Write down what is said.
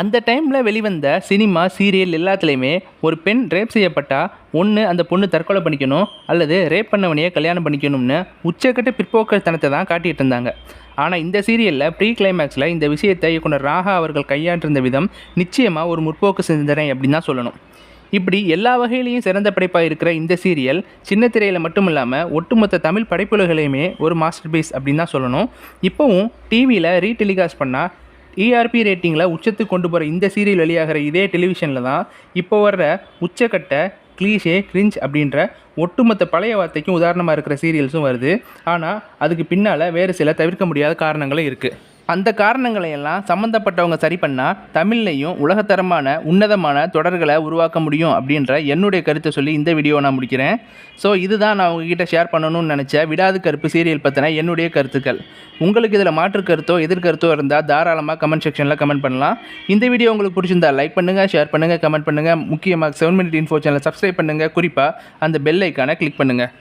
அந்த டைமில் வெளிவந்த சினிமா சீரியல் எல்லாத்துலேயுமே ஒரு பெண் ரேப் செய்யப்பட்டால் ஒன்று அந்த பொண்ணு தற்கொலை பண்ணிக்கணும் அல்லது ரேப் பண்ணவனையே கல்யாணம் பண்ணிக்கணும்னு உச்சக்கட்ட பிற்போக்குத்தனத்தை தான் காட்டிகிட்டு இருந்தாங்க. ஆனால் இந்த சீரியலில் ப்ரீ கிளைமேக்ஸில் இந்த விஷயத்தை இயக்குனர் ராகா அவர்கள் கையாண்டிருந்த விதம் நிச்சயமாக ஒரு முற்போக்கு சிந்தனை அப்படின்னு தான் சொல்லணும். இப்படி எல்லா வகையிலையும் சிறந்த படைப்பாக இருக்கிற இந்த சீரியல் சின்ன திரையில் மட்டும் இல்லாமல் ஒட்டுமொத்த தமிழ் படைப்புலகளையுமே ஒரு மாஸ்டர் பீஸ் அப்படின்னு தான் சொல்லணும். இப்போவும் டிவியில் ரீடெலிகாஸ்ட் பண்ணால் இஆர்பி ரேட்டிங்கில் உச்சத்துக்கு கொண்டு போகிற இந்த சீரியல் வெளியாகிற இதே டெலிவிஷனில் தான் இப்போ வர்ற உச்சக்கட்ட க்ளீஷே கிரிஞ்ச் அப்படின்ற ஒட்டுமொத்த பழைய வார்த்தைக்கும் உதாரணமாக இருக்கிற சீரியல்ஸும் வருது. ஆனால் அதுக்கு பின்னால் வேறு சில தவிர்க்க முடியாத காரணங்களும் இருக்குது அந்த காரணங்களை எல்லாம் சம்மந்தப்பட்டவங்க சரி பண்ணால் தமிழ்லையும் உலகத்தரமான உன்னதமான தொடர்களை உருவாக்க முடியும் அப்படின்ற என்னுடைய கருத்தை சொல்லி இந்த வீடியோ நான் முடிக்கிறேன். ஸோ இதுதான் நான் உங்ககிட்ட ஷேர் பண்ணணும்னு நினச்ச விடாது கருப்பு சீரியல் பற்றின என்னுடைய கருத்துக்கள். உங்களுக்கு இதில் மாற்று கருத்தோ எதிர்கருத்தோ இருந்தால் தாராளமாக கமெண்ட் செக்ஷனில் கமெண்ட் பண்ணலாம். இந்த வீடியோ உங்களுக்கு பிடிச்சிருந்தா லைக் பண்ணுங்கள் ஷேர் பண்ணுங்கள் கமெண்ட் பண்ணுங்கள் முக்கியமாக seven minute info channel subscribe பண்ணுங்கள் குறிப்பாக அந்த பெல் ஐக்கானை கிளிக் பண்ணுங்கள்